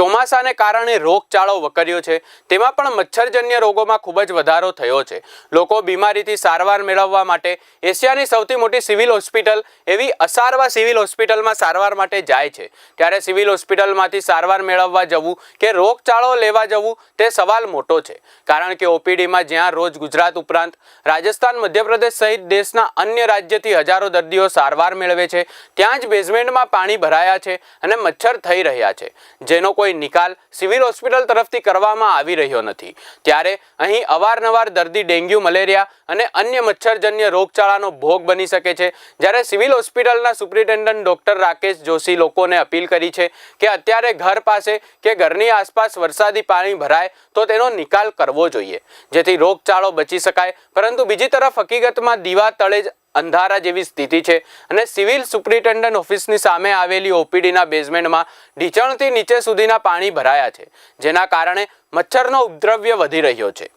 ચોમાસાને કારણે રોગચાળો વકર્યો છે. તેમાં પણ મચ્છરજન્ય રોગોમાં ખૂબ જ વધારો થયો છે. લોકો બીમારીથી સારવાર મેળવવા માટે એશિયાની સૌથી મોટી સિવિલ હોસ્પિટલ એવી અસારવા સિવિલ હોસ્પિટલમાં સારવાર માટે જાય છે. ત્યારે સિવિલ હોસ્પિટલમાંથી સારવાર મેળવવા જવું કે રોગચાળો લેવા જવું તે સવાલ મોટો છે. કારણ કે ઓપીડીમાં જ્યાં રોજ ગુજરાત ઉપરાંત રાજસ્થાન, મધ્યપ્રદેશ સહિત દેશના અન્ય રાજ્યથી હજારો દર્દીઓ સારવાર મેળવે છે, ત્યાં જ બેઝમેન્ટમાં પાણી ભરાયા છે અને મચ્છર થઈ રહ્યા છે. જેનો કોઈ નિકાલ સિવિલ હોસ્પિટલ તરફથી કરવામાં આવી રહ્યો નથી. ત્યારે અહીં અવારનવાર દર્દી ડેન્ગ્યુ, મલેરિયા અને અન્ય મચ્છરજન્ય રોગચાળાનો ભોગ બની શકે છે. જ્યારે સિવિલ હોસ્પિટલના સુપ્રિન્ટેન્ડન્ટ ડોક્ટર રાકેશ જોશી લોકોને અપીલ કરી છે કે અત્યારે ઘર પાસે કે ઘરની આસપાસ વરસાદી પાણી ભરાય તો તેનો નિકાલ કરવો જોઈએ. જેથી રોગચાળો બચી શકાય. પરંતુ બીજી તરફ હકીકતમાં દીવા તળે જ અંધારા જેવી સ્થિતિ છે અને સિવિલ સુપ્રિન્ટેન્ડન્ટ ઓફિસની સામે આવેલી ઓપીડીના બેઝમેન્ટમાં ઢીચણથી નીચે સુધીના પાણી ભરાયા છે, જેના કારણે મચ્છરનો ઉપદ્રવ્ય વધી રહ્યો છે.